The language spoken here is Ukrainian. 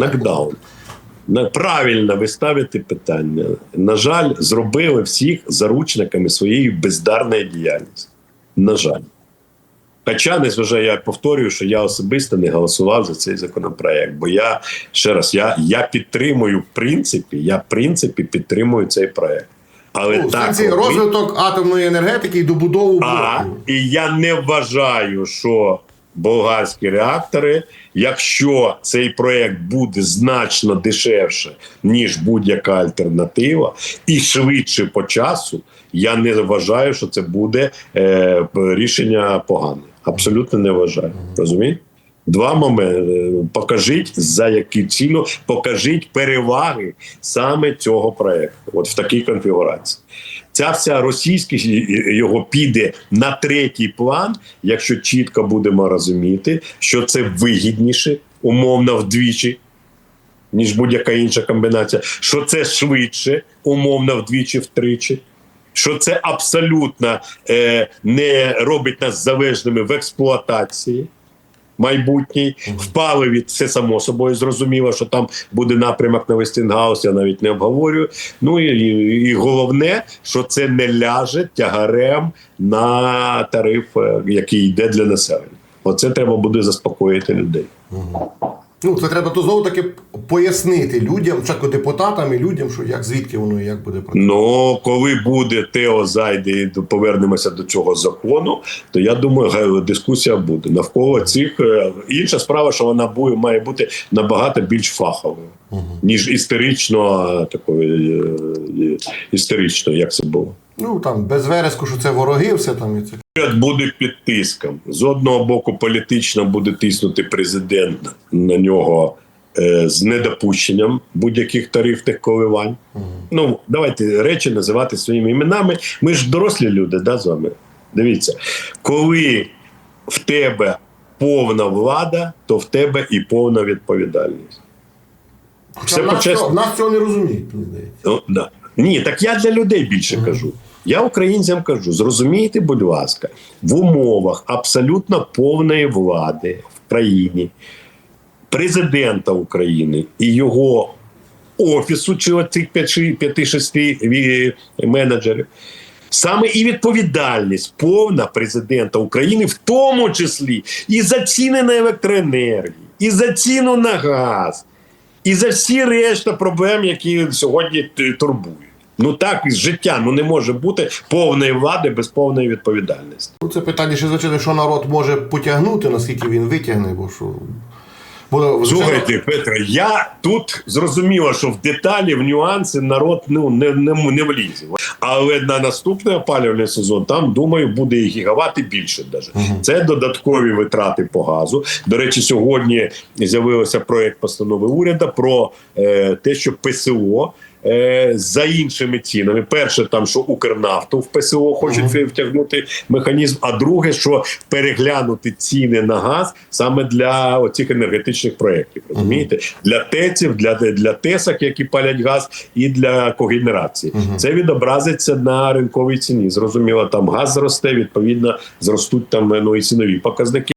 Нокдаун. Правильно ви ставите питання. На жаль, зробили всіх заручниками своєї бездарної діяльності. На жаль. Хоча, незважаю, я повторюю, що я особисто не голосував за цей законопроект. Бо я ще раз я, я підтримую в принципі, я в принципі підтримую цей проект. Але Ну, так сенсі розвиток атомної енергетики і добудову а, і я не вважаю, що болгарські реактори, якщо цей проект буде значно дешевше, ніж будь-яка альтернатива, і швидше по часу, я не вважаю, що це буде е, рішення погане. Абсолютно не вважаю. Розумієте? Два моменти. Покажіть за які ціну, покажіть переваги саме цього проекту, от в такій конфігурації. Ця вся російськість його піде на третій план, якщо чітко будемо розуміти, що це вигідніше, умовно вдвічі, ніж будь-яка інша комбінація, що це швидше, умовно вдвічі, втричі. Що це абсолютно е, не робить нас залежними в експлуатації майбутній, в паливі це само собою зрозуміло, що там буде напрямок на Вестінгаус, я навіть не обговорюю. Ну і, і, і головне, що це не ляже тягарем на тариф, е, який йде для населення. Оце треба буде заспокоїти людей. Ну, це треба то знову таки пояснити людям, спочатку депутатам і людям, що як звідки воно і як буде працювати. Ну, коли буде Тео зайде і повернемося до цього закону, то я думаю, дискусія буде навколо цих е, інша справа, що вона буде має бути набагато більш фаховою, ніж історично е, такою е, е, як це було. Ну там без вереску, що це вороги, все там і це. Уряд буде під тиском. З одного боку, політично буде тиснути президент на нього е, з недопущенням будь-яких тарифних коливань. Ну, давайте речі називати своїми іменами. Ми ж дорослі люди, да, з вами. Дивіться, коли в тебе повна влада, то в тебе і повна відповідальність. Все нас, в нас цього не розуміють, мені здається. Ну, да. Ні, так я для людей більше кажу. Я українцям кажу: зрозумійте, будь ласка, в умовах абсолютно повної влади в країні, президента України і його офісу, чи оцих 5-6 менеджерів. Саме і відповідальність повна президента України, в тому числі і за ціни на електроенергію, і за ціну на газ, і за всі решта проблем, які сьогодні турбують. Ну так і життя ну не може бути повної влади без повної відповідальності. Ну, це питання ще звичайно, що народ може потягнути, наскільки він витягне, бо що. Бо, Слухайте, Петре, я тут зрозуміло, що в деталі, в нюанси народ ну не, не, не влізе. Але на наступний опалювальний сезон там думаю буде і гігават і більше. Даже це додаткові витрати по газу. До речі, сьогодні з'явився проект постанови уряду про е, те, що ПСО. Е, За іншими цінами, перше, там що Укрнафту в ПСО хочуть втягнути механізм. А друге, що переглянути ціни на газ саме для оцих енергетичних проєктів. Розумієте, для ТЕЦів, для для ТЕСок, які палять газ, і для когенерації. Це відобразиться на ринковій ціні. Зрозуміло, там газ зросте, відповідно, зростуть там ну і цінові показники.